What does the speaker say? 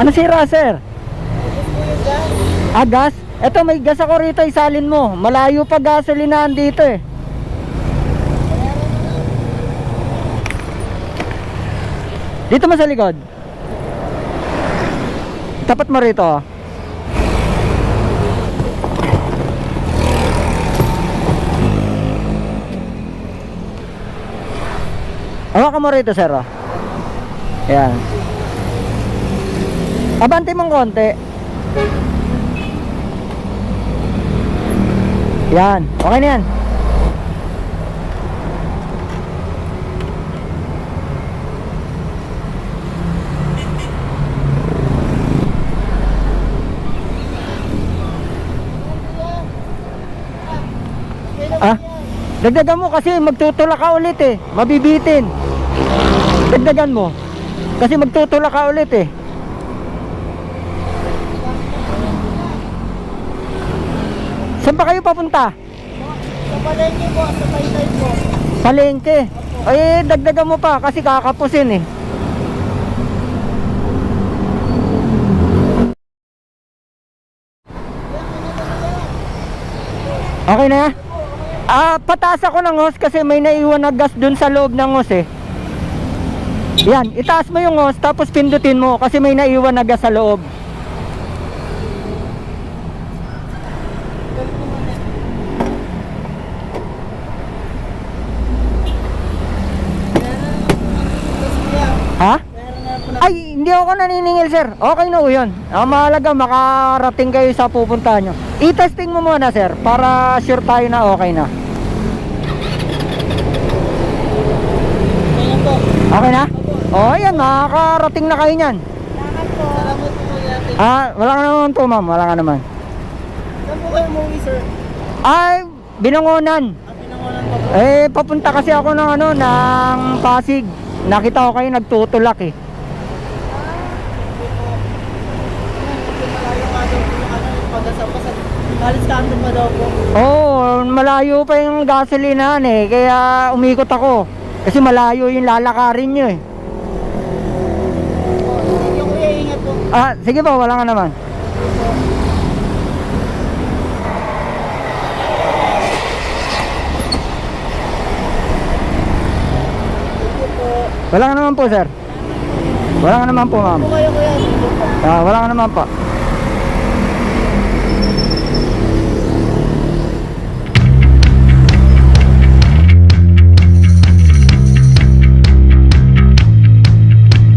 Ano sira, sir? Ah, gas? Eto, may gas ako rito, isalin mo. Malayo pa gasolinahan dito eh. Dito mo sa likod. Tapat mo rito. Hawakan mo rito, sir. oh. Ayan. Abante mong konti. Yan. Okay na yan. Ah? Dagdagan mo kasi magtutula ka ulit eh. Mabibitin. Dagdagan mo. Kasi magtutula ka ulit eh. Saan ba kayo papunta? Sa palengke po, sa taytay po. Palengke. Ay, dagdagan mo pa kasi kakapusin eh. Okay na? Ah, pataas ako ng hose kasi may naiwan na gas dun sa loob ng hose eh. Yan, itaas mo yung hose tapos pindutin mo kasi may naiwan na gas sa loob. Ha? Ay, hindi ako naniningil, sir. Okay na po yun. Ang mahalaga, makarating kayo sa pupuntahan nyo. I-testing mo muna, sir, para sure tayo na okay na. Okay na? O, oh, ayan, makakarating na kayo kuya. Ah, wala ka naman po, ma'am. Wala ka naman. Saan po kayo umuwi sir? Ay, binangonan. Ah, pinangonan pa po. Eh, papunta kasi ako ng ano, ng Pasig. Nakita ko kayo nagtutulak eh. Nga po. Halos kanto pa daw po. Oo, oh, malayo pa yung gasolinahan eh. Kaya umikot ako. Kasi malayo yung lalakarin nyo eh. Thank you kuya, ingat po. Ah, sige po, wala ka naman. Thank Wala ka naman po, sir. Wala ka naman po, ma'am. Ah, wala ka naman po.